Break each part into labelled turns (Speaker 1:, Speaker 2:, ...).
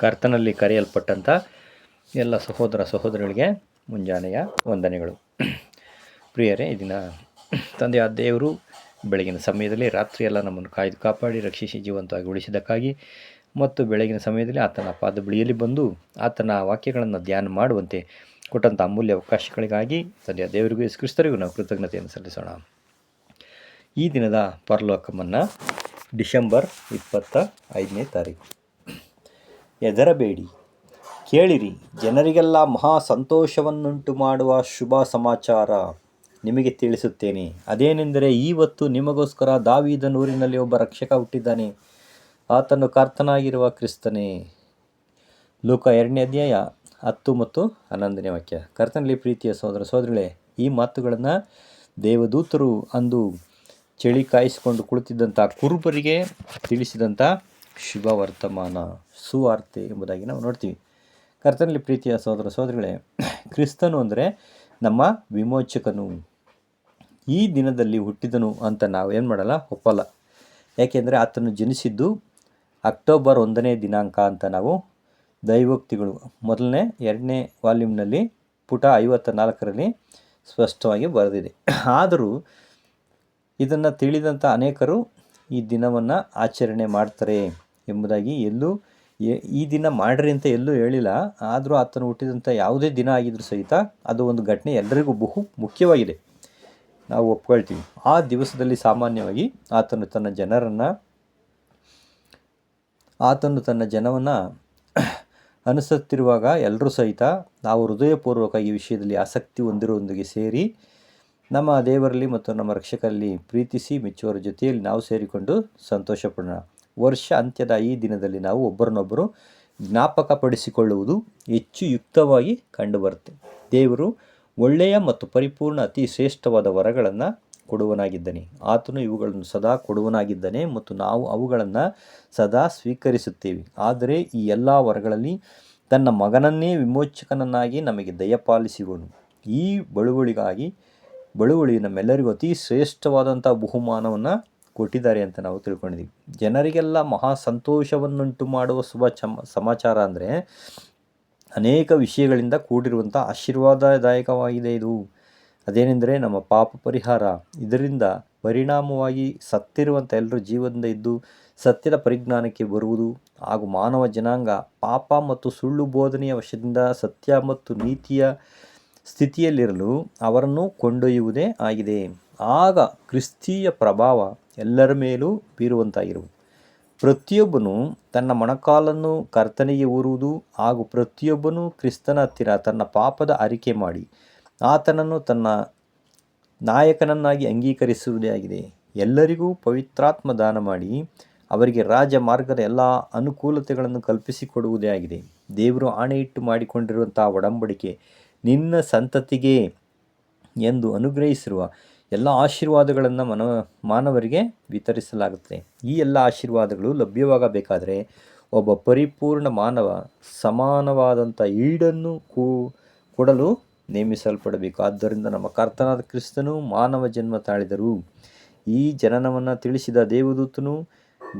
Speaker 1: ಕರ್ತನಲ್ಲಿ ಕರೆಯಲ್ಪಟ್ಟಂಥ ಎಲ್ಲ ಸಹೋದರ ಸಹೋದರಿಗಳಿಗೆ ಮುಂಜಾನೆಯ ವಂದನೆಗಳು. ಪ್ರಿಯರೇ ಇದನ್ನ ದಿನ ತಂದೆಯ ದೇವರು ಬೆಳಗಿನ ಸಮಯದಲ್ಲಿ ರಾತ್ರಿಯೆಲ್ಲ ನಮ್ಮನ್ನು ಕಾಯ್ದು ಕಾಪಾಡಿ, ರಕ್ಷಿಸಿ, ಜೀವಂತವಾಗಿ ಉಳಿಸಿದ್ದಕ್ಕಾಗಿ ಮತ್ತು ಬೆಳಗಿನ ಸಮಯದಲ್ಲಿ ಆತನ ಪಾದ ಬಿಳಿಯಲ್ಲಿ ಬಂದು ಆತನ ವಾಕ್ಯಗಳನ್ನು ಧ್ಯಾನ ಮಾಡುವಂತೆ ಕೊಟ್ಟಂಥ ಅಮೂಲ್ಯ ಅವಕಾಶಗಳಿಗಾಗಿ ತಂದೆಯ ದೇವರಿಗೂ ಯೇಸು ಕ್ರಿಸ್ತರಿಗೂ ನಾವು ಕೃತಜ್ಞತೆಯನ್ನು ಸಲ್ಲಿಸೋಣ. ಈ ದಿನದ ಪರಲೋಕಮನ್ನು ಡಿಸೆಂಬರ್ ಇಪ್ಪತ್ತ ಐದನೇ ತಾರೀಕು. ಹೆದರಬೇಡಿ. ಕೇಳಿರಿ, ಜನರಿಗೆಲ್ಲ ಮಹಾ ಸಂತೋಷವನ್ನುಂಟು ಮಾಡುವ ಶುಭ ಸಮಾಚಾರ ನಿಮಗೆ ತಿಳಿಸುತ್ತೇನೆ. ಅದೇನೆಂದರೆ ಇವತ್ತು ನಿಮಗೋಸ್ಕರ ದಾವಿದನೂರಿನಲ್ಲಿ ಒಬ್ಬ ರಕ್ಷಕ ಹುಟ್ಟಿದ್ದಾನೆ. ಆತನು ಕರ್ತನಾಗಿರುವ ಕ್ರಿಸ್ತನೇ. ಲೋಕ ಎರಡನೇ ಅಧ್ಯಾಯ ಹತ್ತು ಮತ್ತು ಹನ್ನೊಂದನೇ ವಾಕ್ಯ. ಕರ್ತನಲ್ಲಿ ಪ್ರೀತಿಯ ಸೋದರ ಸೋದರಳೆ ಈ ಮಾತುಗಳನ್ನು ದೇವದೂತರು ಅಂದು ಚಳಿ ಕಾಯಿಸಿಕೊಂಡು ಕುಳಿತಿದ್ದಂಥ ಕುರುಬರಿಗೆ ತಿಳಿಸಿದಂಥ ಶುಭ ವರ್ತಮಾನ ಸುವಾರ್ತೆ ಎಂಬುದಾಗಿ ನಾವು ನೋಡ್ತೀವಿ. ಕರ್ತನಲ್ಲಿ ಪ್ರೀತಿಯ ಸಹೋದರ ಸಹೋದರಿಗಳೇ, ಕ್ರಿಸ್ತನು ಅಂದರೆ ನಮ್ಮ ವಿಮೋಚಕನು. ಈ ದಿನದಲ್ಲಿ ಹುಟ್ಟಿದನು ಅಂತ ನಾವು ಏನು ಮಾಡಲ್ಲ, ಒಪ್ಪಲ್ಲ. ಯಾಕೆಂದರೆ ಆತನು ಜನಿಸಿದ್ದು ಅಕ್ಟೋಬರ್ ಒಂದನೇ ದಿನಾಂಕ ಅಂತ ನಾವು ದೈವೋಕ್ತಿಗಳು. ಮೊದಲನೇ, ಎರಡನೇ ವಾಲ್ಯೂಮ್ನಲ್ಲಿ ಪುಟ ಐವತ್ತ ನಾಲ್ಕರಲ್ಲಿ ಸ್ಪಷ್ಟವಾಗಿ ಬರೆದಿದೆ. ಆದರೂ ಇದನ್ನು ತಿಳಿದಂಥ ಅನೇಕರು ಈ ದಿನವನ್ನು ಆಚರಣೆ ಮಾಡ್ತಾರೆ. ಎಂಬುದಾಗಿ ಎಲ್ಲೂ ಈ ದಿನ ಮಾಡ್ರಿ ಅಂತ ಎಲ್ಲೂ ಹೇಳಿಲ್ಲ. ಆದರೂ ಆತನು ಹುಟ್ಟಿದಂಥ ಯಾವುದೇ ದಿನ ಆಗಿದ್ರೂ ಸಹಿತ ಅದು ಒಂದು ಘಟನೆ ಎಲ್ಲರಿಗೂ ಬಹು ಮುಖ್ಯವಾಗಿದೆ. ನಾವು ಒಪ್ಕೊಳ್ತೀವಿ. ಆ ದಿವಸದಲ್ಲಿ ಸಾಮಾನ್ಯವಾಗಿ ಆತನು ತನ್ನ ಜನರನ್ನು, ಆತನು ತನ್ನ ಜನವನ್ನು ಅನಿಸುತ್ತಿರುವಾಗ ಎಲ್ಲರೂ ಸಹಿತ ನಾವು ಹೃದಯಪೂರ್ವಕ ಈ ವಿಷಯದಲ್ಲಿ ಆಸಕ್ತಿ ಹೊಂದಿರುವೊಂದಿಗೆ ಸೇರಿ ನಮ್ಮ ದೇವರಲ್ಲಿ ಮತ್ತು ನಮ್ಮ ರಕ್ಷಕರಲ್ಲಿ ಪ್ರೀತಿಸಿ ಮೆಚ್ಚುವರ ಜೊತೆಯಲ್ಲಿ ನಾವು ಸೇರಿಕೊಂಡು ಸಂತೋಷಪಡೋಣ. ವರ್ಷ ಅಂತ್ಯದ ಈ ದಿನದಲ್ಲಿ ನಾವು ಒಬ್ಬರನ್ನೊಬ್ಬರು ಜ್ಞಾಪಕಪಡಿಸಿಕೊಳ್ಳುವುದು ಹೆಚ್ಚು ಯುಕ್ತವಾಗಿ ಕಂಡುಬರುತ್ತೆ. ದೇವರು ಒಳ್ಳೆಯ ಮತ್ತು ಪರಿಪೂರ್ಣ ಅತಿ ಶ್ರೇಷ್ಠವಾದ ವರಗಳನ್ನು ಕೊಡುವನಾಗಿದ್ದಾನೆ. ಆತನು ಇವುಗಳನ್ನು ಸದಾ ಕೊಡುವನಾಗಿದ್ದಾನೆ ಮತ್ತು ನಾವು ಅವುಗಳನ್ನು ಸದಾ ಸ್ವೀಕರಿಸುತ್ತೇವೆ. ಆದರೆ ಈ ಎಲ್ಲ ವರಗಳಲ್ಲಿ ತನ್ನ ಮಗನನ್ನೇ ವಿಮೋಚಕನನ್ನಾಗಿ ನಮಗೆ ದಯಪಾಲಿಸುವನು. ಈ ಬಳುವಳಿಗಾಗಿ ಬಳುವಳಿ ನಮ್ಮೆಲ್ಲರಿಗೂ ಅತಿ ಶ್ರೇಷ್ಠವಾದಂಥ ಬಹುಮಾನವನ್ನು ಕೊಟ್ಟಿದ್ದಾರೆ ಅಂತ ನಾವು ತಿಳ್ಕೊಂಡಿದ್ದೀವಿ. ಜನರಿಗೆಲ್ಲ ಮಹಾ ಸಂತೋಷವನ್ನುಂಟು ಮಾಡುವ ಶುಭ ಚಮ, ಸಮಾಚಾರ ಅಂದರೆ ಅನೇಕ ವಿಷಯಗಳಿಂದ ಕೂಡಿರುವಂಥ ಆಶೀರ್ವಾದದಾಯಕವಾಗಿದೆ ಇದು. ಅದೇನೆಂದರೆ ನಮ್ಮ ಪಾಪ ಪರಿಹಾರ. ಇದರಿಂದ ಪರಿಣಾಮವಾಗಿ ಸತ್ತಿರುವಂಥ ಎಲ್ಲರೂ ಜೀವನದ ಇದ್ದು ಸತ್ಯದ ಪರಿಜ್ಞಾನಕ್ಕೆ ಬರುವುದು ಹಾಗೂ ಮಾನವ ಜನಾಂಗ ಪಾಪ ಮತ್ತು ಸುಳ್ಳು ಬೋಧನೆಯ ವಶದಿಂದ ಸತ್ಯ ಮತ್ತು ನೀತಿಯ ಸ್ಥಿತಿಯಲ್ಲಿರಲು ಅವರನ್ನು ಕೊಂಡೊಯ್ಯುವುದೇ ಆಗಿದೆ. ಆಗ ಕ್ರಿಸ್ತೀಯ ಪ್ರಭಾವ ಎಲ್ಲರ ಮೇಲೂ ಬೀರುವಂತಾಗಿರುವುದು. ಪ್ರತಿಯೊಬ್ಬನು ತನ್ನ ಮೊಣಕಾಲನ್ನು ಕರ್ತನಿಗೆ ಊರುವುದು ಹಾಗೂ ಪ್ರತಿಯೊಬ್ಬನು ಕ್ರಿಸ್ತನ ಹತ್ತಿರ ತನ್ನ ಪಾಪದ ಅರಿಕೆ ಮಾಡಿ ಆತನನ್ನು ತನ್ನ ನಾಯಕನನ್ನಾಗಿ ಅಂಗೀಕರಿಸುವುದೇ ಆಗಿದೆ. ಎಲ್ಲರಿಗೂ ಪವಿತ್ರಾತ್ಮ ದಾನ ಮಾಡಿ ಅವರಿಗೆ ರಾಜ ಮಾರ್ಗದ ಎಲ್ಲ ಅನುಕೂಲತೆಗಳನ್ನು ಕಲ್ಪಿಸಿಕೊಡುವುದೇ ಆಗಿದೆ. ದೇವರು ಆಣೆಯಿಟ್ಟು ಮಾಡಿಕೊಂಡಿರುವಂಥ ಒಡಂಬಡಿಕೆ ನಿನ್ನ ಸಂತತಿಗೆ ಎಂದು ಅನುಗ್ರಹಿಸಿರುವ ಎಲ್ಲ ಆಶೀರ್ವಾದಗಳನ್ನು ಮನ, ಮಾನವರಿಗೆ ವಿತರಿಸಲಾಗುತ್ತೆ ಈ ಎಲ್ಲ ಆಶೀರ್ವಾದಗಳು ಲಭ್ಯವಾಗಬೇಕಾದರೆ ಒಬ್ಬ ಪರಿಪೂರ್ಣ ಮಾನವ ಸಮಾನವಾದಂಥ ಈಡನ್ನು ಕೂ, ಕೊಡಲು ನೇಮಿಸಲ್ಪಡಬೇಕು. ಆದ್ದರಿಂದ ನಮ್ಮ ಕರ್ತನಾದ ಕ್ರಿಸ್ತನು ಮಾನವ ಜನ್ಮ ತಾಳಿದರು ಈ ಜನನವನ್ನು ತಿಳಿಸಿದ ದೇವದೂತನು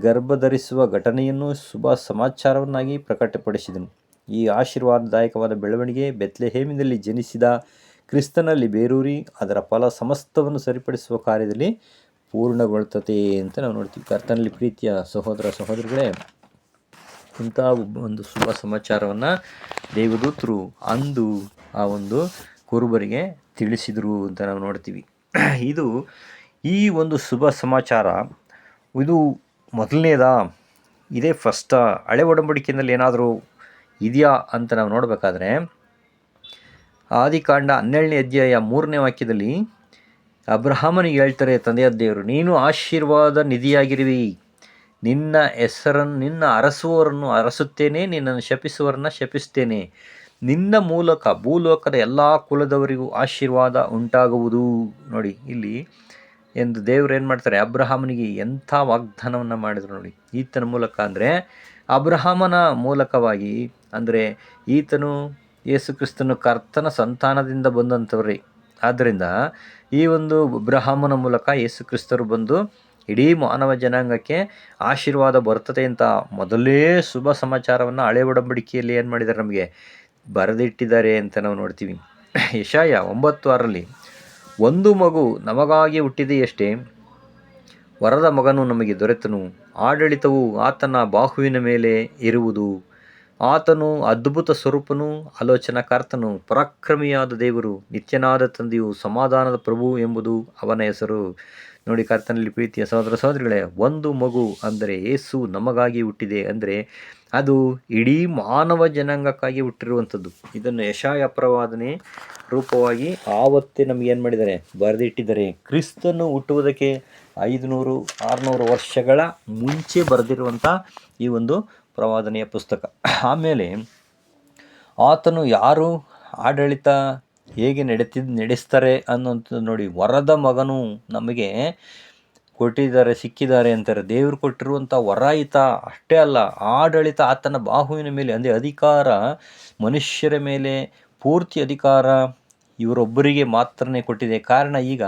Speaker 1: ಗರ್ಭಧರಿಸುವ ಘಟನೆಯನ್ನು ಶುಭ ಸಮಾಚಾರವನ್ನಾಗಿ ಪ್ರಕಟಪಡಿಸಿದನು. ಈ ಆಶೀರ್ವಾದದಾಯಕವಾದ ಬೆಳವಣಿಗೆ ಬೆತ್ಲೆಹೇಮಿನಲ್ಲಿ ಜನಿಸಿದ ಕ್ರಿಸ್ತನಲ್ಲಿ ಬೇರೂರಿ ಅದರ ಫಲ ಸಮಸ್ತವನ್ನು ಸರಿಪಡಿಸುವ ಕಾರ್ಯದಲ್ಲಿ ಪೂರ್ಣಗೊಳ್ತತೆ ಅಂತ ನಾವು ನೋಡ್ತೀವಿ. ಕರ್ತನಲ್ಲಿ ಪ್ರೀತಿಯ ಸಹೋದರ ಸಹೋದರಿಗಳೇ ಇಂಥ ಒಂದು ಶುಭ ಸಮಾಚಾರವನ್ನು ದೇವದೂತರು ಅಂದು ಆ ಒಂದು ಕುರುಬರಿಗೆ ತಿಳಿಸಿದರು ಅಂತ ನಾವು ನೋಡ್ತೀವಿ. ಇದು ಈ ಒಂದು ಶುಭ ಸಮಾಚಾರ, ಇದು ಮೊದಲನೇದ, ಇದೇ ಫಸ್ಟ ಹಳೆ ಒಡಂಬಡಿಕೆಯಲ್ಲಿ ಏನಾದರೂ ಇದೆಯಾ ಅಂತ ನಾವು ನೋಡಬೇಕಾದ್ರೆ ಆದಿಕಾಂಡ ಹನ್ನೆರಡನೇ ಅಧ್ಯಾಯ ಮೂರನೇ ವಾಕ್ಯದಲ್ಲಿ ಅಬ್ರಹಾಮನಿಗೆ ಹೇಳ್ತಾರೆ, ತಂದೆಯ ದೇವರು, ನೀನು ಆಶೀರ್ವಾದ ನಿಧಿಯಾಗಿರುವಿ. ನಿನ್ನ ಹೆಸರನ್ನು ನಿನ್ನ ಅರಸುವವರನ್ನು ಅರಸುತ್ತೇನೆ, ನಿನ್ನನ್ನು ಶಪಿಸುವವರನ್ನ ಶಪಿಸ್ತೇನೆ ನಿನ್ನ ಮೂಲಕ ಭೂಲೋಕದ ಎಲ್ಲ ಕುಲದವರಿಗೂ ಆಶೀರ್ವಾದ ಉಂಟಾಗುವುದು. ನೋಡಿ, ಇಲ್ಲಿ ಎಂದು ದೇವರು ಏನು ಮಾಡ್ತಾರೆ, ಅಬ್ರಹಾಮನಿಗೆ ಎಂಥ ವಾಗ್ದಾನವನ್ನು ಮಾಡಿದ್ರು ನೋಡಿ. ಈತನ ಮೂಲಕ ಅಂದರೆ, ಅಬ್ರಹಾಮನ ಮೂಲಕವಾಗಿ ಅಂದರೆ, ಈತನು ಯೇಸು ಕ್ರಿಸ್ತನು ಕರ್ತನ ಸಂತಾನದಿಂದ ಬಂದಂಥವ್ರಿ. ಆದ್ದರಿಂದ ಈ ಒಂದು ಬ್ರಹ್ಮನ ಮೂಲಕ ಯೇಸು ಕ್ರಿಸ್ತರು ಬಂದು ಇಡೀ ಮಾನವ ಜನಾಂಗಕ್ಕೆ ಆಶೀರ್ವಾದ ಬರ್ತದೆ ಅಂತ ಮೊದಲೇ ಶುಭ ಸಮಾಚಾರವನ್ನು ಹಳೆ ಒಡಂಬಡಿಕೆಯಲ್ಲಿ ಏನು ಮಾಡಿದ್ದಾರೆ ನಮಗೆ? ಬರೆದಿಟ್ಟಿದ್ದಾರೆ ಅಂತ ನಾವು ನೋಡ್ತೀವಿ. ಯಶಾಯ ಒಂಬತ್ತು ಆರಲ್ಲಿ ಒಂದು ಮಗು ನಮಗಾಗಿ ಹುಟ್ಟಿದೆಯಷ್ಟೇ, ವರದ ಮಗನು ನಮಗೆ ದೊರೆತನು. ಆಡಳಿತವು ಆತನ ಬಾಹುವಿನ ಮೇಲೆ ಇರುವುದು. ಆತನು ಅದ್ಭುತ ಸ್ವರೂಪನು ಆಲೋಚನಾಕರ್ತನು ಪರಾಕ್ರಮಿಯಾದ ದೇವರು, ನಿತ್ಯನಾದ ತಂದೆಯು ಸಮಾಧಾನದ ಪ್ರಭು ಎಂಬುದು ಅವನ ಹೆಸರು. ನೋಡಿ ಕರ್ತನಲ್ಲಿ ಪ್ರೀತಿಯ ಸಹೋದರ ಸಹೋದರಿಗಳೇ, ಒಂದು ಮಗು ಅಂದರೆ ಏಸು ನಮಗಾಗಿ ಹುಟ್ಟಿದೆ ಅಂದರೆ ಅದು ಇಡೀ ಮಾನವ ಜನಾಂಗಕ್ಕಾಗಿ ಹುಟ್ಟಿರುವಂಥದ್ದು. ಇದನ್ನು ಯಶಾಯ ಪ್ರವಾದನೆ ರೂಪವಾಗಿ ಆವತ್ತೇ ನಮಗೆ ಏನು ಮಾಡಿದ್ದಾರೆ? ಬರೆದಿಟ್ಟಿದ್ದಾರೆ. ಕ್ರಿಸ್ತನು ಹುಟ್ಟುವುದಕ್ಕೆ ಐದುನೂರು, ಆರುನೂರು ವರ್ಷಗಳ ಮುಂಚೆ ಬರೆದಿರುವಂಥ ಈ ಒಂದು ಪ್ರವಾದನೆಯ ಪುಸ್ತಕ. ಆಮೇಲೆ ಆತನು ಯಾರು? ಆಡಳಿತ ಹೇಗೆ ನಡೆತಿ, ನಡೆಸ್ತಾರೆ ಅನ್ನೋಂಥದ್ದು ನೋಡಿ, ವರದ ಮಗನು ನಮಗೆ ಕೊಟ್ಟಿದ್ದಾರೆ, ಸಿಕ್ಕಿದ್ದಾರೆ ಅಂತಾರೆ. ದೇವರು ಕೊಟ್ಟಿರುವಂಥ ವರಾಯಿತ ಅಷ್ಟೇ ಅಲ್ಲ, ಆಡಳಿತ ಆತನ ಬಾಹುವಿನ ಮೇಲೆ, ಅಂದರೆ ಅಧಿಕಾರ, ಮನುಷ್ಯರ ಮೇಲೆ, ಪೂರ್ತಿ ಅಧಿಕಾರ ಇವರೊಬ್ಬರಿಗೆ ಮಾತ್ರನೇ ಕೊಟ್ಟಿದೆ. ಕಾರಣ ಈಗ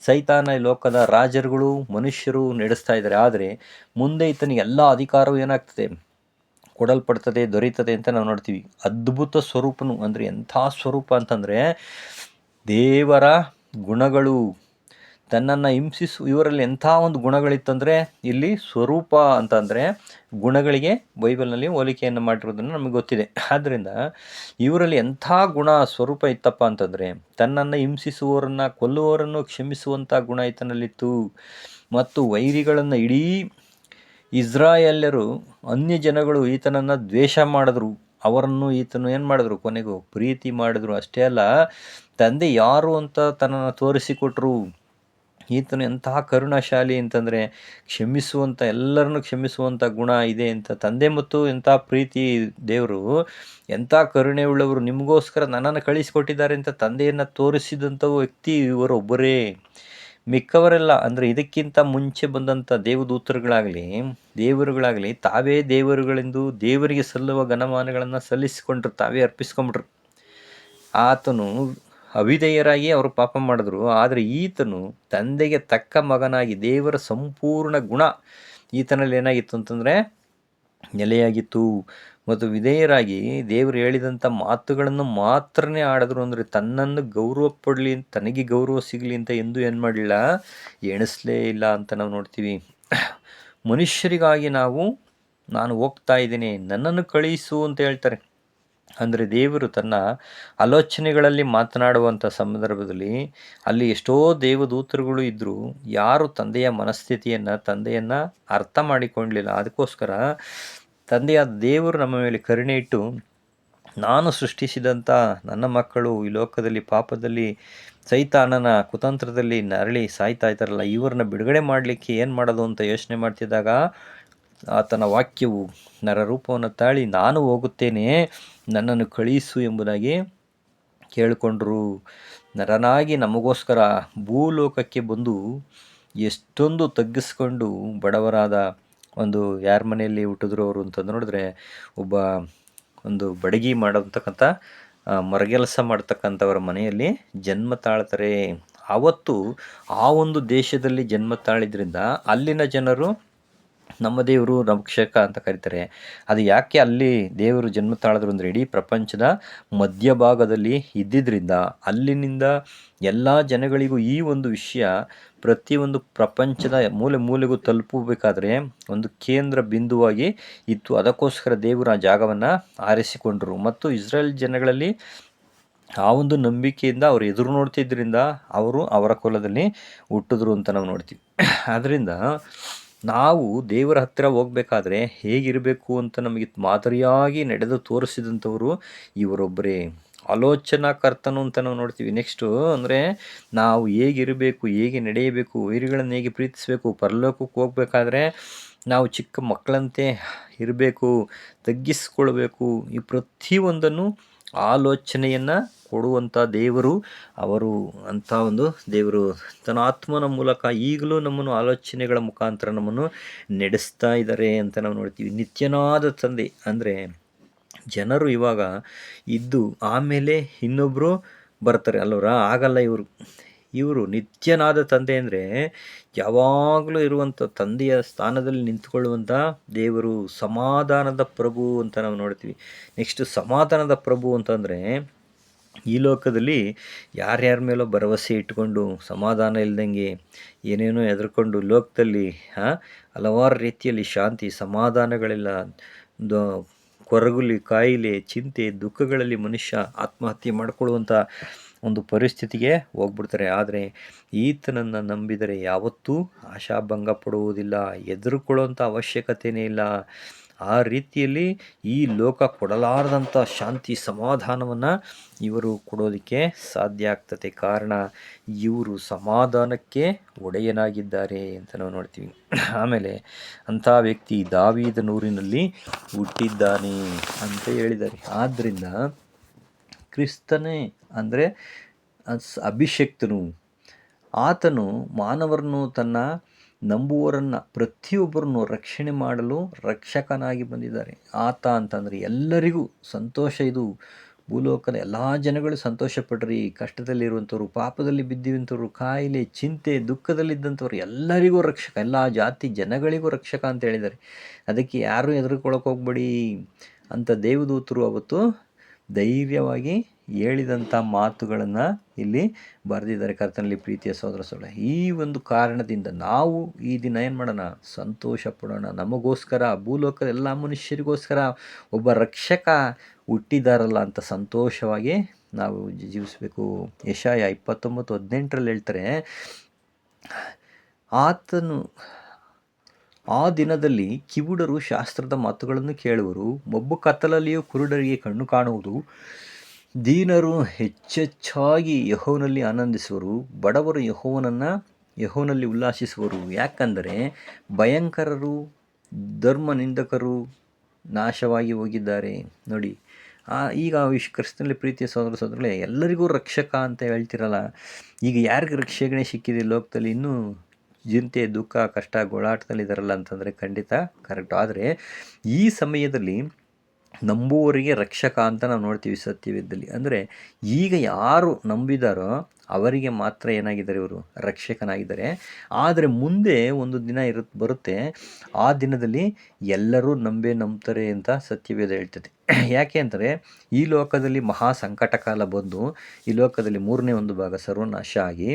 Speaker 1: ಸೈತಾನ ಲೋಕದ ರಾಜರುಗಳು ಮನುಷ್ಯರು ನಡೆಸ್ತಾ ಇದ್ದಾರೆ. ಆದರೆ ಮುಂದೆ ಈತನಿಗೆ ಎಲ್ಲ ಅಧಿಕಾರವೂ ಏನಾಗ್ತದೆ? ಕೊಡಲ್ಪಡ್ತದೆ ದೊರೀತದೆ ಅಂತ ನಾವು ನೋಡ್ತೀವಿ. ಅದ್ಭುತ ಸ್ವರೂಪನು ಅಂದರೆ ಎಂಥ ಸ್ವರೂಪ ಅಂತಂದರೆ ದೇವರ ಗುಣಗಳು, ತನ್ನನ್ನು ಹಿಂಸಿಸು, ಇವರಲ್ಲಿ ಎಂಥ ಒಂದು ಗುಣಗಳಿತ್ತಂದರೆ ಇಲ್ಲಿ ಸ್ವರೂಪ ಅಂತಂದರೆ ಗುಣಗಳಿಗೆ ಬೈಬಲ್ನಲ್ಲಿ ಹೋಲಿಕೆಯನ್ನು ಮಾಡಿರೋದನ್ನು ನಮಗೆ ಗೊತ್ತಿದೆ. ಆದ್ದರಿಂದ ಇವರಲ್ಲಿ ಎಂಥ ಗುಣ ಸ್ವರೂಪ ಇತ್ತಪ್ಪ ಅಂತಂದರೆ ತನ್ನನ್ನು ಹಿಂಸಿಸುವವರನ್ನು, ಕೊಲ್ಲುವವರನ್ನು ಕ್ಷಮಿಸುವಂಥ ಗುಣ ಈತನಲ್ಲಿತ್ತು ಮತ್ತು ವೈರಿಗಳನ್ನು ಇಡೀ ಇಸ್ರಾಯೇಲ್ಯರು ಅನ್ಯ ಜನಗಳು ಈತನನ್ನು ದ್ವೇಷ ಮಾಡಿದ್ರು. ಅವರನ್ನು ಈತನು ಏನು ಮಾಡಿದ್ರು? ಕೊನೆಗೂ ಪ್ರೀತಿ ಮಾಡಿದ್ರು. ಅಷ್ಟೇ ಅಲ್ಲ, ತಂದೆ ಯಾರು ಅಂತ ತನ್ನನ್ನು ತೋರಿಸಿಕೊಟ್ರು? ಈತನು ಎಂತಹ ಕರುಣಾಶಾಲಿ ಅಂತಂದರೆ ಕ್ಷಮಿಸುವಂಥ ಎಲ್ಲರನ್ನು ಕ್ಷಮಿಸುವಂಥ ಗುಣ ಇದೆ ಅಂತ. ತಂದೆ ಮತ್ತು ಎಂಥ ಪ್ರೀತಿ ದೇವರು, ಎಂಥ ಕರುಣೆ ಉಳ್ಳವರು ನಿಮಗೋಸ್ಕರ ನನ್ನನ್ನು ಕಳಿಸಿಕೊಟ್ಟಿದ್ದಾರೆ ಅಂತ ತಂದೆಯನ್ನು ತೋರಿಸಿದಂಥ ವ್ಯಕ್ತಿ ಇವರೊಬ್ಬರೇ. ಮಿಕ್ಕವರೆಲ್ಲ ಅಂದರೆ ಇದಕ್ಕಿಂತ ಮುಂಚೆ ಬಂದಂಥ ದೇವದೂತರುಗಳಾಗಲಿ, ದೇವರುಗಳಾಗಲಿ, ತಾವೇ ದೇವರುಗಳೆಂದು ದೇವರಿಗೆ ಸಲ್ಲುವ ಘನಮಾನಗಳನ್ನು ಸಲ್ಲಿಸಿಕೊಂಡ್ರು, ತಾವೇ ಅರ್ಪಿಸ್ಕೊಂಬಿಟ್ರು ಆತನು ಅವಿಧೇಯರಾಗಿ ಅವರು ಪಾಪ ಮಾಡಿದ್ರು. ಆದರೆ ಈತನು ತಂದೆಗೆ ತಕ್ಕ ಮಗನಾಗಿ, ದೇವರ ಸಂಪೂರ್ಣ ಗುಣ ಈತನಲ್ಲಿ ಏನಾಗಿತ್ತು ಅಂತಂದರೆ ನೆಲೆಯಾಗಿತ್ತು. ಮತ್ತು ವಿಧೇಯರಾಗಿ ದೇವರು ಹೇಳಿದಂಥ ಮಾತುಗಳನ್ನು ಮಾತ್ರನೇ ಆಡಿದ್ರು ಅಂದರೆ ತನ್ನನ್ನು ಗೌರವ ಪಡಲಿ, ತನಗೆ ಗೌರವ ಸಿಗಲಿ ಅಂತ ಎಂದೂ ಏನು ಮಾಡಲಿಲ್ಲ? ಎಣಿಸಲೇ ಇಲ್ಲ ಅಂತ ನಾವು ನೋಡ್ತೀವಿ. ಮನುಷ್ಯರಿಗಾಗಿ ನಾವು, ನಾನು ಹೋಗ್ತಾ ಇದ್ದೀನಿ, ನನ್ನನ್ನು ಕಳಿಸು ಅಂತ ಹೇಳ್ತಾರೆ. ಅಂದರೆ ದೇವರು ತನ್ನ ಆಲೋಚನೆಗಳಲ್ಲಿ ಮಾತನಾಡುವಂಥ ಸಂದರ್ಭದಲ್ಲಿ ಅಲ್ಲಿ ಎಷ್ಟೋ ದೇವದೂತರುಗಳು ಇದ್ದರೂ ಯಾರು ತಂದೆಯ ಮನಸ್ಥಿತಿಯನ್ನು, ತಂದೆಯನ್ನು ಅರ್ಥ ಮಾಡಿಕೊಳ್ಳಲಿಲ್ಲ ಅದಕ್ಕೋಸ್ಕರ ತಂದೆಯ ದೇವರು ನಮ್ಮ ಮೇಲೆ ಕರುಣೆ ಇಟ್ಟು ನಾನು ಸೃಷ್ಟಿಸಿದಂಥ ನನ್ನ ಮಕ್ಕಳು ಈ ಲೋಕದಲ್ಲಿ, ಪಾಪದಲ್ಲಿ, ಸೈತಾನನ ಕುತಂತ್ರದಲ್ಲಿ ನರಳಿ ಸಾಯ್ತಾ ಇದ್ದಾರಲ್ಲ, ಇವ್ರನ್ನ ಬಿಡುಗಡೆ ಮಾಡಲಿಕ್ಕೆ ಏನು ಮಾಡೋದು ಅಂತ ಯೋಚನೆ ಮಾಡ್ತಿದ್ದಾಗ ಆತನ ವಾಕ್ಯವು ನರರೂಪವನ್ನು ತಾಳಿ, ನಾನು ಹೋಗುತ್ತೇನೆ, ನನ್ನನ್ನು ಕಳಿಸು ಎಂಬುದಾಗಿ ಕೇಳಿಕೊಂಡರು. ನರನಾಗಿ ನಮಗೋಸ್ಕರ ಭೂಲೋಕಕ್ಕೆ ಬಂದು ಎಷ್ಟೊಂದು ತಗ್ಗಿಸ್ಕೊಂಡು ಬಡವರಾದ ಒಂದು ಯಾರ ಮನೆಯಲ್ಲಿ ಹುಟ್ಟಿದ್ರು ಅವರು ಅಂತ ನೋಡಿದ್ರೆ ಒಬ್ಬ ಒಂದು ಬಡಗಿ ಮಾಡತಕ್ಕಂಥ ಮರಗೆಲಸ ಮಾಡ್ತಕ್ಕಂಥವರ ಮನೆಯಲ್ಲಿ ಜನ್ಮ ತಾಳ್ತಾರೆ, ಆವತ್ತು ಆ ಒಂದು ದೇಶದಲ್ಲಿ ಜನ್ಮ ತಾಳಿದ್ರಿಂದ ಅಲ್ಲಿನ ಜನರು ನಮ್ಮ ದೇವರು ರಕ್ಷಕ ಅಂತ ಕರೀತಾರೆ. ಅದು ಯಾಕೆ ಅಲ್ಲಿ ದೇವರು ಜನ್ಮ ತಾಳಿದ್ರು ಅಂದರೆ ಇಡೀ ಪ್ರಪಂಚದ ಮಧ್ಯಭಾಗದಲ್ಲಿ ಇದ್ದಿದ್ದರಿಂದ ಅಲ್ಲಿನಿಂದ ಎಲ್ಲ ಜನಗಳಿಗೂ ಈ ಒಂದು ವಿಷಯ ಪ್ರತಿಯೊಂದು ಪ್ರಪಂಚದ ಮೂಲೆ ಮೂಲೆಗೂ ತಲುಪಬೇಕಾದ್ರೆ ಒಂದು ಕೇಂದ್ರ ಬಿಂದುವಾಗಿ ಇತ್ತು. ಅದಕ್ಕೋಸ್ಕರ ದೇವರು ಆ ಜಾಗವನ್ನು ಆರಿಸಿಕೊಂಡರು. ಮತ್ತು ಇಸ್ರೇಲ್ ಜನಗಳಲ್ಲಿ ಆ ಒಂದು ನಂಬಿಕೆಯಿಂದ ಅವರು ಎದುರು ನೋಡ್ತಿದ್ದರಿಂದ ಅವರು ಅವರ ಕುಲದಲ್ಲಿ ಹುಟ್ಟಿದ್ರು ಅಂತ ನಾವು ನೋಡ್ತೀವಿ. ಆದ್ದರಿಂದ ನಾವು ದೇವರ ಹತ್ತಿರ ಹೋಗ್ಬೇಕಾದ್ರೆ ಹೇಗಿರಬೇಕು ಅಂತ ನಮಗೆ ಮಾದರಿಯಾಗಿ ನಡೆದು ತೋರಿಸಿದಂಥವರು ಇವರೊಬ್ಬರೇ. ಆಲೋಚನಾಕರ್ತನು ಅಂತ ನಾವು ನೋಡ್ತೀವಿ. ನೆಕ್ಸ್ಟು ಅಂದರೆ ನಾವು ಹೇಗಿರಬೇಕು, ಹೇಗೆ ನಡೆಯಬೇಕು, ವೈರಿಗಳನ್ನು ಹೇಗೆ ಪ್ರೀತಿಸಬೇಕು, ಪರಲೋಕಕ್ಕೆ ಹೋಗ್ಬೇಕಾದ್ರೆ ನಾವು ಚಿಕ್ಕ ಮಕ್ಕಳಂತೆ ಇರಬೇಕು, ತಗ್ಗಿಸ್ಕೊಳ್ಬೇಕು. ಈ ಪ್ರತಿಯೊಂದನ್ನು ಆಲೋಚನೆಯನ್ನು ಕೊಡುವಂಥ ದೇವರು ಅವರು ಅಂಥ ಒಂದು ದೇವರು ತನ್ನ ಆತ್ಮನ ಮೂಲಕ ಈಗಲೂ ನಮ್ಮನ್ನು ಆಲೋಚನೆಗಳ ಮುಖಾಂತರ ನಮ್ಮನ್ನು ನಡೆಸ್ತಾ ಇದ್ದಾರೆ ಅಂತ ನಾವು ನೋಡ್ತೀವಿ. ನಿತ್ಯನಾದ ತಂದೆ ಅಂದರೆ ಜನರು ಇವಾಗ ಇದ್ದು ಆಮೇಲೆ ಇನ್ನೊಬ್ಬರು ಬರ್ತಾರೆ. ಅಲ್ಲವರ ಆಗಲ್ಲ ಇವರು. ಇವರು ನಿತ್ಯನಾದ ತಂದೆ ಅಂದರೆ ಯಾವಾಗಲೂ ಇರುವಂಥ ತಂದೆಯ ಸ್ಥಾನದಲ್ಲಿ ನಿಂತ್ಕೊಳ್ಳುವಂಥ ದೇವರು ಸಮಾಧಾನದ ಪ್ರಭು ಅಂತ ನಾವು ನೋಡ್ತೀವಿ. ನೆಕ್ಸ್ಟ್ ಸಮಾಧಾನದ ಪ್ರಭು ಅಂತಂದರೆ ಈ ಲೋಕದಲ್ಲಿ ಯಾರ್ಯಾರ ಮೇಲೋ ಭರವಸೆ ಇಟ್ಕೊಂಡು ಸಮಾಧಾನ ಇಲ್ದಂಗೆ ಏನೇನೋ ಎದುರ್ಕೊಂಡು ಲೋಕದಲ್ಲಿ ಹಲವಾರು ರೀತಿಯಲ್ಲಿ ಶಾಂತಿ, ಸಮಾಧಾನಗಳಿಲ್ಲ ಕೊರಗುಲಿ, ಕಾಯಿಲೆ, ಚಿಂತೆ, ದುಃಖಗಳಲ್ಲಿ ಮನುಷ್ಯ ಆತ್ಮಹತ್ಯೆ ಮಾಡಿಕೊಳ್ಳುವಂಥ ಒಂದು ಪರಿಸ್ಥಿತಿಗೆ ಹೋಗ್ಬಿಡ್ತಾರೆ. ಆದರೆ ಈತನನ್ನು ನಂಬಿದರೆ ಯಾವತ್ತೂ ಆಶಾಭಂಗ ಪಡುವುದಿಲ್ಲ ಹೆದರ್ಕೊಳ್ಳೋಂಥ ಅವಶ್ಯಕತೆಯೇ ಇಲ್ಲ. ಆ ರೀತಿಯಲ್ಲಿ ಈ ಲೋಕ ಕೊಡಲಾರದಂಥ ಶಾಂತಿ ಸಮಾಧಾನವನ್ನು ಇವರು ಕೊಡೋದಕ್ಕೆ ಸಾಧ್ಯ ಆಗ್ತದೆ. ಕಾರಣ, ಇವರು ಸಮಾಧಾನಕ್ಕೆ ಒಡೆಯನಾಗಿದ್ದಾರೆ ಅಂತ ನಾವು ನೋಡ್ತೀವಿ. ಆಮೇಲೆ ಅಂಥ ವ್ಯಕ್ತಿ ದಾವಿದನೂರಿನಲ್ಲಿ ಹುಟ್ಟಿದ್ದಾನೆ ಅಂತ ಹೇಳಿದ್ದಾರೆ. ಆದ್ದರಿಂದ ಕ್ರಿಸ್ತನೇ ಅಂದರೆ ಅಭಿಷಕ್ತನು. ಆತನು ಮಾನವರನ್ನು ತನ್ನ ನಂಬುವರನ್ನು ಪ್ರತಿಯೊಬ್ಬರನ್ನು ರಕ್ಷಣೆ ಮಾಡಲು ರಕ್ಷಕನಾಗಿ ಬಂದಿದ್ದಾರೆ. ಆತ ಅಂತಂದರೆ ಎಲ್ಲರಿಗೂ ಸಂತೋಷ ಇದು. ಭೂಲೋಕದ ಎಲ್ಲ ಜನಗಳು ಸಂತೋಷಪಡ್ರಿ. ಕಷ್ಟದಲ್ಲಿರುವಂಥವ್ರು, ಪಾಪದಲ್ಲಿ ಬಿದ್ದಿರುವಂಥವ್ರು, ಕಾಯಿಲೆ, ಚಿಂತೆ, ದುಃಖದಲ್ಲಿದ್ದಂಥವ್ರು ಎಲ್ಲರಿಗೂ ರಕ್ಷಕ, ಎಲ್ಲ ಜಾತಿ ಜನಗಳಿಗೂ ರಕ್ಷಕ ಅಂತ ಹೇಳಿದ್ದಾರೆ. ಅದಕ್ಕೆ ಯಾರೂ ಎದುರುಕೊಳ್ಳೋಕೆ ಹೋಗ್ಬೇಡಿ. ಅಂತ ದೇವದೂತರು ಅವತ್ತು ಧೈರ್ಯವಾಗಿ ಹೇಳಿದಂಥ ಮಾತುಗಳನ್ನು ಇಲ್ಲಿ ಬರೆದಿದ್ದಾರೆ ಕರ್ತನಲ್ಲಿ ಪ್ರೀತಿಯ ಸೋದರ ಸೋಳ ಈ ಒಂದು ಕಾರಣದಿಂದ ನಾವು ಈ ದಿನ ಏನು ಮಾಡೋಣ? ಸಂತೋಷ ಪಡೋಣ. ನಮಗೋಸ್ಕರ, ಭೂಲೋಕದ ಎಲ್ಲ ಮನುಷ್ಯರಿಗೋಸ್ಕರ ಒಬ್ಬ ರಕ್ಷಕ ಹುಟ್ಟಿದಾರಲ್ಲ ಅಂತ ಸಂತೋಷವಾಗಿ ನಾವು ಜೀವಿಸಬೇಕು. ಯಶಾಯ ಇಪ್ಪತ್ತೊಂಬತ್ತು ಹದಿನೆಂಟರಲ್ಲಿ ಹೇಳ್ತಾರೆ, ಆತನು ಆ ದಿನದಲ್ಲಿ ಕಿವುಡರು ಶಾಸ್ತ್ರದ ಮಾತುಗಳನ್ನು ಕೇಳುವರು. ಮೊಬ್ಬು ಕತ್ತಲಲ್ಲಿಯೂ ಕುರುಡರಿಗೆ ಕಣ್ಣು ಕಾಣುವುದು. ದೀನರು ಹೆಚ್ಚೆಚ್ಚಾಗಿ ಯಹೋನಲ್ಲಿ ಆನಂದಿಸುವರು, ಬಡವರು ಯಹೋವನನ್ನು ಯಹೋನಲ್ಲಿ ಉಲ್ಲಾಸಿಸುವರು. ಯಾಕಂದರೆ ಭಯಂಕರರು ಧರ್ಮ ನಿಂದಕರು ನಾಶವಾಗಿ ಹೋಗಿದ್ದಾರೆ. ನೋಡಿ ಈಗ ವಿಶ್ ಕ್ರಿಸ್ತನಲ್ಲಿ ಪ್ರೀತಿಯ ಸೋದರ ಸಹೋದರಗಳೇ ಎಲ್ಲರಿಗೂ ರಕ್ಷಕ ಅಂತ ಹೇಳ್ತಿರಲ್ಲ. ಈಗ ಯಾರಿಗೆ ರಕ್ಷಣೆ ಸಿಕ್ಕಿದೆ ಲೋಕದಲ್ಲಿ? ಇನ್ನೂ ಚಿಂತೆ, ದುಃಖ, ಕಷ್ಟ ಗೋಳಾಟದಲ್ಲಿದ್ದಾರಲ್ಲ ಅಂತಂದರೆ ಖಂಡಿತ ಕರೆಕ್ಟ್ ಆದರೆ ಈ ಸಮಯದಲ್ಲಿ ನಂಬುವವರಿಗೆ ರಕ್ಷಕ ಅಂತ ನಾವು ನೋಡ್ತೀವಿ ಸತ್ಯವೇದದಲ್ಲಿ. ಅಂದರೆ ಈಗ ಯಾರು ನಂಬಿದಾರೋ ಅವರಿಗೆ ಮಾತ್ರ ಏನಾಗಿದ್ದಾರೆ ಇವರು? ರಕ್ಷಕನಾಗಿದ್ದಾರೆ. ಆದರೆ ಮುಂದೆ ಒಂದು ದಿನ ಇರುತ್ತೆ ಬರುತ್ತೆ. ಆ ದಿನದಲ್ಲಿ ಎಲ್ಲರೂ ನಂಬೇ ನಂಬ್ತಾರೆ ಅಂತ ಸತ್ಯವೇದ ಹೇಳ್ತದೆ. ಯಾಕೆ ಅಂದರೆ ಈ ಲೋಕದಲ್ಲಿ ಮಹಾ ಸಂಕಟ ಕಾಲ ಬಂದು ಈ ಲೋಕದಲ್ಲಿ ಮೂರನೇ ಒಂದು ಭಾಗ ಸರ್ವನಾಶ ಆಗಿ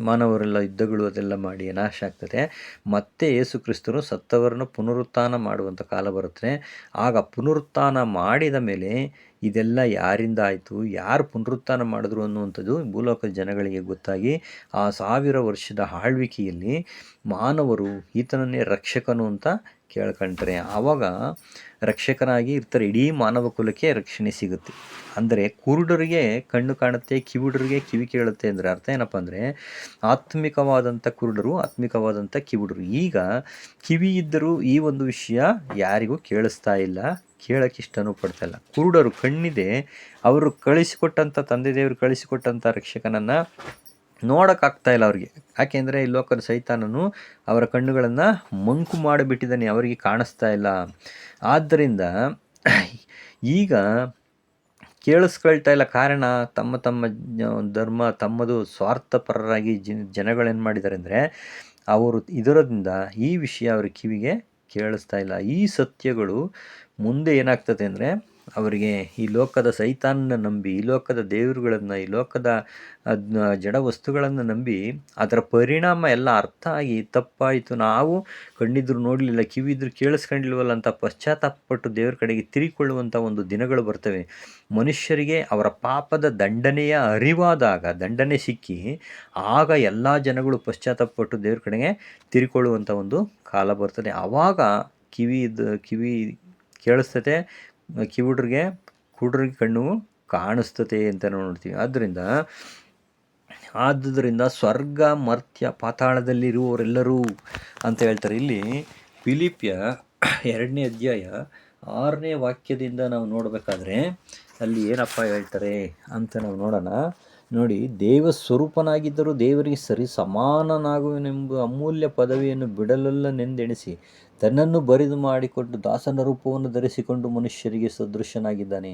Speaker 1: ಮಾನವರೆಲ್ಲ ಯುದ್ಧಗಳು ಅದೆಲ್ಲ ಮಾಡಿ ನಾಶ ಆಗ್ತದೆ. ಮತ್ತೆ ಯೇಸು ಕ್ರಿಸ್ತನು ಸತ್ತವರನ್ನು ಪುನರುತ್ಥಾನ ಮಾಡುವಂಥ ಕಾಲ ಬರುತ್ತೆ. ಆಗ ಪುನರುತ್ಥಾನ ಮಾಡಿದ ಮೇಲೆ ಇದೆಲ್ಲ ಯಾರಿಂದ ಆಯಿತು? ಯಾರು ಪುನರುತ್ಥಾನ ಮಾಡಿದ್ರು ಅನ್ನುವಂಥದ್ದು ಭೂಲೋಕದ ಜನಗಳಿಗೆ ಗೊತ್ತಾಗಿ ಆ ಸಾವಿರ ವರ್ಷದ ಆಳ್ವಿಕೆಯಲ್ಲಿ ಮಾನವರು ಈತನನ್ನೇ ರಕ್ಷಕನು ಅಂತ ಕೇಳ್ಕೊಂಡ್ರೆ. ಆವಾಗ ರಕ್ಷಕನಾಗಿ ಇರ್ತಾರೆ. ಇಡೀ ಮಾನವ ಕುಲಕ್ಕೆ ರಕ್ಷಣೆ ಸಿಗುತ್ತೆ. ಅಂದರೆ ಕುರುಡರಿಗೆ ಕಣ್ಣು ಕಾಣುತ್ತೆ, ಕಿವುಡರಿಗೆ ಕಿವಿ ಕೇಳುತ್ತೆ ಅಂದರೆ ಅರ್ಥ ಏನಪ್ಪ ಅಂದರೆ ಆತ್ಮಿಕವಾದಂಥ ಕುರುಡರು, ಆತ್ಮಿಕವಾದಂಥ ಕಿವುಡರು. ಈಗ ಕಿವಿ ಇದ್ದರೂ ಈ ಒಂದು ವಿಷಯ ಯಾರಿಗೂ ಕೇಳಿಸ್ತಾ ಇಲ್ಲ, ಕೇಳಕ್ಕೆ ಇಷ್ಟನೂ ಪಡ್ತಾ ಇಲ್ಲ. ಕುರುಡರು ಕಣ್ಣಿದೆ, ಅವರು ಕಳಿಸಿಕೊಟ್ಟಂಥ ತಂದೆ ದೇವರು ಕಳಿಸಿಕೊಟ್ಟಂಥ ರಕ್ಷಕನನ್ನು ನೋಡೋಕ್ಕಾಗ್ತಾ ಇಲ್ಲ ಅವ್ರಿಗೆ. ಯಾಕೆಂದರೆ ಈ ಲೋಕದ ಸೈತಾನನು ಅವರ ಕಣ್ಣುಗಳನ್ನು ಮಂಕು ಮಾಡಿಬಿಟ್ಟಿದ್ದಾನೆ, ಅವರಿಗೆ ಕಾಣಿಸ್ತಾ ಇಲ್ಲ ಆದ್ದರಿಂದ ಈಗ ಕೇಳಿಸ್ಕೊಳ್ತಾ ಇಲ್ಲ ಕಾರಣ ತಮ್ಮ ತಮ್ಮ ಧರ್ಮ, ತಮ್ಮದು ಸ್ವಾರ್ಥಪರರಾಗಿ ಜನಗಳೇನು ಮಾಡಿದ್ದಾರೆ ಅಂದರೆ ಅವರು ಇದರದಿಂದ ಈ ವಿಷಯ ಅವ್ರ ಕಿವಿಗೆ ಕೇಳಿಸ್ತಾ ಇಲ್ಲ ಈ ಸತ್ಯಗಳು ಮುಂದೆ ಏನಾಗ್ತದೆ ಅಂದರೆ ಅವರಿಗೆ ಈ ಲೋಕದ ಸೈತಾನನ್ನ ನಂಬಿ, ಈ ಲೋಕದ ದೇವರುಗಳನ್ನು, ಈ ಲೋಕದ ಜಡ ವಸ್ತುಗಳನ್ನು ನಂಬಿ ಅದರ ಪರಿಣಾಮ ಎಲ್ಲ ಅರ್ಥ ಆಗಿ ತಪ್ಪಾಯಿತು. ನಾವು ಕಣ್ಣಿದ್ರು ನೋಡಲಿಲ್ಲ, ಕಿವಿದ್ರು ಕೇಳಿಸ್ಕೊಂಡಿಲ್ವಲ್ಲ ಅಂತ ಪಶ್ಚಾತ್ತಾಪಪಟ್ಟು ದೇವರ ಕಡೆಗೆ ತಿರುಗಿಕೊಳ್ಳುವಂಥ ಒಂದು ದಿನಗಳು ಬರ್ತವೆ. ಮನುಷ್ಯರಿಗೆ ಅವರ ಪಾಪದ ದಂಡನೆಯ ಅರಿವಾದಾಗ, ದಂಡನೆ ಸಿಕ್ಕಿ ಆಗ ಎಲ್ಲ ಜನಗಳು ಪಶ್ಚಾತ್ತಾಪಪಟ್ಟು ದೇವ್ರ ಕಡೆಗೆ ತಿರುಗಿಕೊಳ್ಳುವಂಥ ಒಂದು ಕಾಲ ಬರ್ತದೆ. ಆವಾಗ ಕಿವಿ ಕಿವಿ ಕೇಳಿಸ್ತತೆ ಕಿವುಡ್ರಿಗೆ ಕುಡ್ರಿಗೆ ಕಣ್ಣು ಕಾಣಿಸ್ತತೆ ಅಂತ ನೋಡ್ತೀವಿ. ಆದ್ದರಿಂದ ಆದುದರಿಂದ ಸ್ವರ್ಗ, ಮರ್ತ್ಯ, ಪಾತಾಳದಲ್ಲಿರುವವರೆಲ್ಲರೂ ಅಂತ ಹೇಳ್ತಾರೆ. ಇಲ್ಲಿ ಫಿಲಿಪಿಯ ಎರಡನೇ ಅಧ್ಯಾಯ ಆರನೇ ವಾಕ್ಯದಿಂದ ನಾವು ನೋಡಬೇಕಾದ್ರೆ ಅಲ್ಲಿ ಏನಪ್ಪ ಹೇಳ್ತಾರೆ ಅಂತ ನಾವು ನೋಡೋಣ. ನೋಡಿ, ದೇವ ಸ್ವರೂಪನಾಗಿದ್ದರೂ ದೇವರಿಗೆ ಸರಿ ಸಮಾನನಾಗುವೆನೆಂಬ ಅಮೂಲ್ಯ ಪದವಿಯನ್ನು ಬಿಡಲಲ್ಲನೆಂದೆಣಿಸಿ ತನ್ನನ್ನು ಬರಿದು ಮಾಡಿಕೊಂಡು ದಾಸನ ರೂಪವನ್ನು ಧರಿಸಿಕೊಂಡು ಮನುಷ್ಯರಿಗೆ ಸದೃಶ್ಯನಾಗಿದ್ದಾನೆ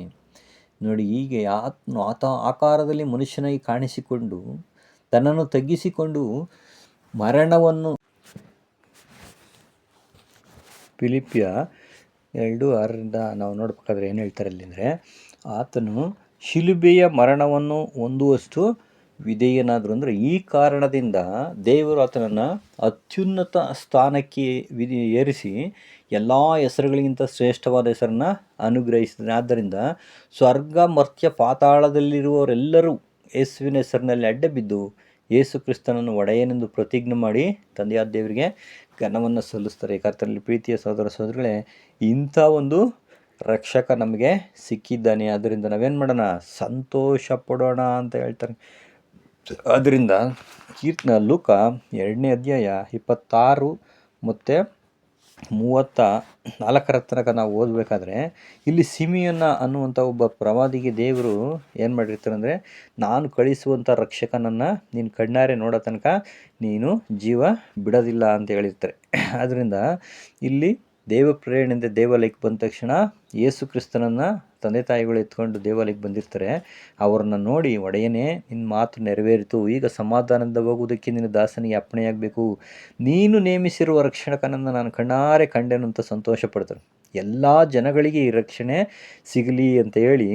Speaker 1: ನೋಡಿ, ಹೀಗೆ ಆತ್ಮ, ಆತ ಆಕಾರದಲ್ಲಿ ಮನುಷ್ಯನಾಗಿ ಕಾಣಿಸಿಕೊಂಡು ತನ್ನನ್ನು ತಗ್ಗಿಸಿಕೊಂಡು ಮರಣವನ್ನು ಫಿಲಿಪಿಯ ಎರಡು ಆರರಿಂದ ನಾವು ನೋಡ್ಬೇಕಾದ್ರೆ ಏನು ಹೇಳ್ತಾರೆ ಅಲ್ಲಿ ಅಂದರೆ ಆತನು ಶಿಲುಬೆಯ ಮರಣವನ್ನು ಹೊಂದುವಷ್ಟು ವಿಧೇಯನಾದರು ಅಂದರೆ ಈ ಕಾರಣದಿಂದ ದೇವರು ಆತನನ್ನು ಅತ್ಯುನ್ನತ ಸ್ಥಾನಕ್ಕೆ ವಿಧಿ ಏರಿಸಿ ಎಲ್ಲ ಹೆಸರುಗಳಿಗಿಂತ ಶ್ರೇಷ್ಠವಾದ ಹೆಸರನ್ನು ಅನುಗ್ರಹಿಸಿದ್ದಾನೆ ಆದ್ದರಿಂದ ಸ್ವರ್ಗ, ಮರ್ತ್ಯ, ಪಾತಾಳದಲ್ಲಿರುವವರೆಲ್ಲರೂ ಯೇಸುವಿನ ಹೆಸರಿನಲ್ಲಿ ಅಡ್ಡ ಬಿದ್ದು ಯೇಸು ಕ್ರಿಸ್ತನನ್ನು ಒಡೆಯನೆಂದು ಪ್ರತಿಜ್ಞೆ ಮಾಡಿ ತಂದೆಯಾದ ದೇವರಿಗೆ ಘನವನ್ನು ಸಲ್ಲಿಸ್ತಾರೆ. ಕರ್ತನಲ್ಲಿ ಪ್ರೀತಿಯ ಸಹೋದರ ಸಹೋದರಗಳೇ, ಇಂಥ ಒಂದು ರಕ್ಷಕ ನಮಗೆ ಸಿಕ್ಕಿದ್ದಾನೆ. ಅದರಿಂದ ನಾವೇನು ಮಾಡೋಣ? ಸಂತೋಷ ಪಡೋಣ ಅಂತ ಹೇಳ್ತಾರೆ. ಅದರಿಂದ ಕೀರ್ತನ ಲೂಕ ಎರಡನೇ ಅಧ್ಯಾಯ ಇಪ್ಪತ್ತಾರು ಮತ್ತು ಮೂವತ್ತ ನಾಲ್ಕರ ತನಕ ನಾವು ಓದಬೇಕಾದ್ರೆ ಇಲ್ಲಿ ಸಿಮಿಯನ್ನ ಅನ್ನುವಂಥ ಒಬ್ಬ ಪ್ರವಾದಿಗೆ ದೇವರು ಏನು ಮಾಡಿರ್ತಾರೆ ಅಂದರೆ, ನಾನು ಕಳಿಸುವಂಥ ರಕ್ಷಕನನ್ನು ನೀನು ಕಣ್ಣಾರೆ ನೋಡೋ ತನಕ ನೀನು ಜೀವ ಬಿಡೋದಿಲ್ಲ ಅಂತ ಹೇಳಿರ್ತಾರೆ. ಆದ್ದರಿಂದ ಇಲ್ಲಿ ದೇವ ಪ್ರೇರಣೆಯಿಂದ ದೇವಾಲಯಕ್ಕೆ ಬಂದ ತಕ್ಷಣ ಯೇಸು ಕ್ರಿಸ್ತನನ್ನು ತಂದೆ ತಾಯಿಗಳು ಎತ್ಕೊಂಡು ದೇವಾಲಯಕ್ಕೆ ಬಂದಿರ್ತಾರೆ. ಅವ್ರನ್ನ ನೋಡಿ ಒಡೆಯನೇ ನಿನ್ನ ಮಾತು ನೆರವೇರಿತು. ಈಗ ಸಮಾಧಾನದಿಂದ ಹೋಗುವುದಕ್ಕೆ ನಿನ್ನ ದಾಸನಿಗೆ ಅಪ್ಪಣೆಯಾಗಬೇಕು. ನೀನು ನೇಮಿಸಿರುವ ರಕ್ಷಣಕನನ್ನು ನಾನು ಕಣ್ಣಾರೆ ಕಂಡೆನು ಅಂತ ಸಂತೋಷ ಪಡ್ತಾರೆ ಎಲ್ಲ ಜನಗಳಿಗೆ ಈ ರಕ್ಷಣೆ ಸಿಗಲಿ ಅಂತ ಹೇಳಿ,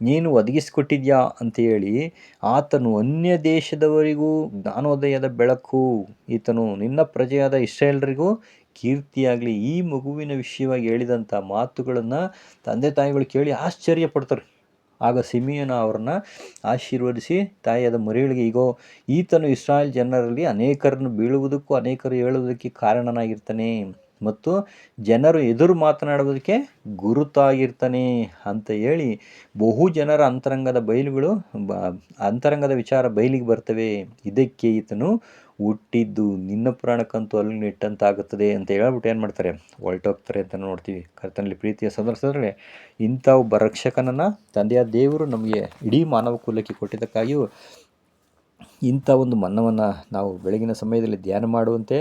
Speaker 1: ನೀನು ಒದಗಿಸಿಕೊಟ್ಟಿದ್ಯಾ ಅಂತೇಳಿ ಆತನು ಅನ್ಯ ದೇಶದವರಿಗೂ ಜ್ಞಾನೋದಯದ ಬೆಳಕು, ಈತನು ನಿನ್ನ ಪ್ರಜೆಯಾದ ಇಸ್ರೇಲ್ರಿಗೂ ಕೀರ್ತಿಯಾಗಲಿ ಈ ಮಗುವಿನ ವಿಷಯವಾಗಿ ಹೇಳಿದಂಥ ಮಾತುಗಳನ್ನು ತಂದೆ ತಾಯಿಗಳು ಕೇಳಿ ಆಶ್ಚರ್ಯ ಪಡ್ತಾರೆ ಆಗ ಸಿಮಿಯನ ಅವ್ರನ್ನ ಆಶೀರ್ವದಿಸಿ ತಾಯಿಯಾದ ಮರಿಗಳಿಗೆ ಈಗೋ ಈತನು ಇಸ್ರಾಯೇಲ್ ಜನರಲ್ಲಿ ಅನೇಕರನ್ನು ಬೀಳುವುದಕ್ಕೂ ಅನೇಕರು ಹೇಳುವುದಕ್ಕೆ ಕಾರಣನಾಗಿರ್ತಾನೆ. ಮತ್ತು ಜನರು ಎದುರು ಮಾತನಾಡುವುದಕ್ಕೆ ಗುರುತಾಗಿರ್ತಾನೆ ಅಂತ ಹೇಳಿ ಬಹು ಜನರ ಅಂತರಂಗದ ಬಯಲುಗಳು, ಬ, ಅಂತರಂಗದ ವಿಚಾರ ಬಯಲಿಗೆ ಬರ್ತವೆ. ಇದಕ್ಕೆ ಈತನು ಹುಟ್ಟಿದ್ದು ನಿನ್ನ ಪ್ರಾಣಕ್ಕಂತೂ ಅಲ್ಲಿ ಇಟ್ಟಂತಾಗುತ್ತದೆ ಅಂತ ಹೇಳ್ಬಿಟ್ಟು ಏನು ಮಾಡ್ತಾರೆ? ಹೊರಟೋಗ್ತಾರೆ ಅಂತ ನೋಡ್ತೀವಿ. ಕರ್ತನಲ್ಲಿ ಪ್ರೀತಿಯ ಸಂದರ್ಶನದಲ್ಲಿ ಇಂಥ ಒಬ್ಬ ರಕ್ಷಕನನ್ನು ತಂದೆಯ ದೇವರು ನಮಗೆ ಇಡೀ ಮಾನವ ಕುಲಕ್ಕೆ ಕೊಟ್ಟಿದ್ದಕ್ಕಾಗಿಯೂ ಇಂಥ ಒಂದು ಮನ್ನವನ್ನು ನಾವು ಬೆಳಗಿನ ಸಮಯದಲ್ಲಿ ಧ್ಯಾನ ಮಾಡುವಂತೆ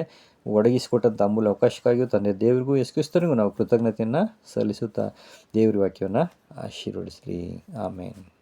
Speaker 1: ಒದಗಿಸಿಕೊಟ್ಟಂಥ ಅಮೂಲ್ಯ ಅವಕಾಶಕ್ಕಾಗಿಯೂ ತಂದೆ ದೇವರಿಗೂ ಎಸ್ಕಿಸ್ತನಿಗೂ ನಾವು ಕೃತಜ್ಞತೆಯನ್ನು ಸಲ್ಲಿಸುತ್ತಾ ದೇವ್ರ ವಾಕ್ಯವನ್ನು ಆಶೀರ್ವದಿಸಲಿ ಆಮೇಲೆ